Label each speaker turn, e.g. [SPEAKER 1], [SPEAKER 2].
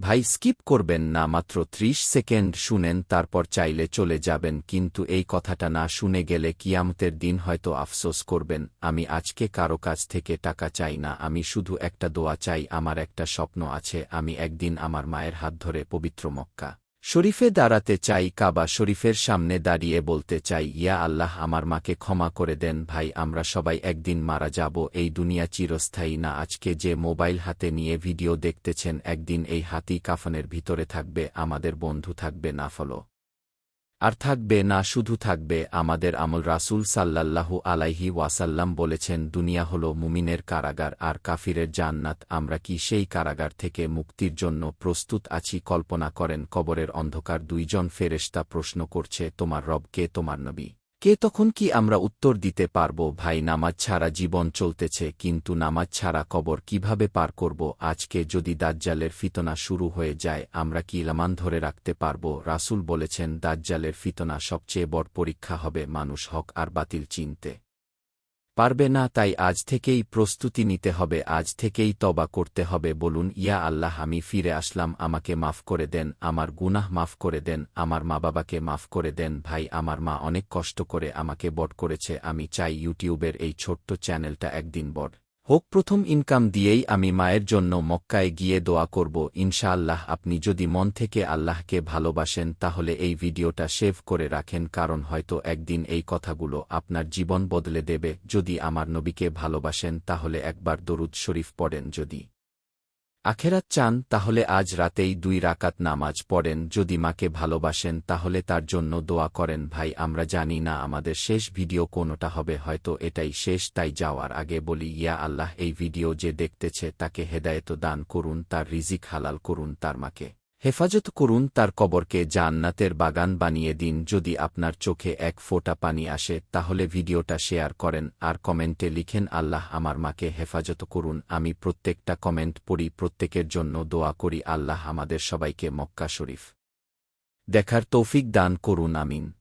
[SPEAKER 1] ভাই স্কিপ করবেন না, মাত্র ত্রিশ সেকেন্ড শুনেন, তারপর চাইলে চলে যাবেন, কিন্তু এই কথাটা না শুনে গেলে কিয়ামতের দিন হয়তো আফসোস করবেন, আমি আজকে কারও কাছ থেকে টাকা চাই না, আমি শুধু একটা দোয়া চাই, আমার একটা স্বপ্ন আছে, আমি একদিন আমার মায়ের হাত ধরে পবিত্র মক্কা। শরীফে দাঁড়াতে চাই, কাবা শরীফের সামনে দাঁড়িয়ে বলতে চাই, ইয়া আল্লাহ, আমার মাকে ক্ষমা করে দেন, ভাই, আমরা সবাই একদিন মারা যাব, এই দুনিয়া চিরস্থায়ী না, আজকে যে মোবাইল হাতে নিয়ে ভিডিও দেখতেছেন, একদিন এই হাতি কাফনের ভিতরে থাকবে, আমাদের বন্ধু থাকবে, না ফলো। আর থাকবে না, শুধু থাকবে আমাদের আমল রাসুল সাল্লাল্লাহু আলাইহি ওয়াসাল্লাম বলেছেন, দুনিয়া হল মুমিনের কারাগার আর কাফিরের জান্নাত। আমরা কি সেই কারাগার থেকে মুক্তির জন্য প্রস্তুত আছি? কল্পনা করেন, কবরের অন্ধকার দুইজন ফেরেস্তা প্রশ্ন করছে, তোমার রবকে তোমার নবী। কে তখন কি আমরা উত্তর দিতে পারব, ভাই, নামাজ ছাড়া জীবন চলতেছে, কিন্তু নামাজ ছাড়া কবর কীভাবে পার করব? আজকে যদি দাজ্জালের ফিতনা শুরু হয়ে যায়, আমরা কি ইলামান ধরে রাখতে পারব? রাসুল বলেছেন, দাজ্জালের ফিতনা সবচেয়ে বড় পরীক্ষা হবে মানুষ হক আর বাতিল চিনতে। পারবে না, তাই আজ থেকেই প্রস্তুতি নিতে হবে, আজ থেকেই তবা করতে হবে, বলুন, ইয়া আল্লাহ, আমি ফিরে আসলাম, আমাকে মাফ করে দেন, আমার গুনাহ মাফ করে দেন, আমার মা বাবাকে মাফ করে দেন, ভাই, আমার মা অনেক কষ্ট করে আমাকে বট করেছে, আমি চাই ইউটিউবের এই ছোট্ট চ্যানেলটা একদিন বড় হোক প্রথম ইনকাম দিয়েই আমি মায়ের জন্য মক্কায় গিয়ে দোয়া করব, ইনশাআল্লাহ আপনি যদি মন থেকে আল্লাহকে ভালোবাসেন তাহলে এই ভিডিওটা সেভ করে রাখেন কারণ হয়তো একদিন এই কথাগুলো আপনার জীবন বদলে দেবে। যদি আমার নবীকে ভালোবাসেন তাহলে একবার দরুদ শরীফ পড়েন যদি। আখেরাত চান তাহলে আজ রাতেই দুই রাকাত নামাজ পড়েন, যদি মাকে ভালোবাসেন তাহলে তার জন্য দোয়া করেন, ভাই, আমরা জানি না আমাদের শেষ ভিডিও কোনোটা হবে, হয়তো এটাই শেষ, তাই যাওয়ার আগে বলি, ইয়া আল্লাহ, এই ভিডিও যে দেখতেছে তাকে হেদায়ত দান করুন, তার রিজিক হালাল করুন তার মাকে। হেফাজত করুন তার কবরকে জান্নাতের বাগান বানিয়ে দিন। যদি আপনার চোখে এক ফোঁটা পানি আসে, তাহলে ভিডিওটা শেয়ার করেন আর কমেন্টে লিখেন, আল্লাহ আমার মাকে হেফাজত করুন। আমি প্রত্যেকটা কমেন্ট পড়ি, প্রত্যেকের জন্য দোয়া করি। আল্লাহ আমাদের সবাইকে মক্কা শরীফ দেখার তৌফিক দান করুন, আমিন।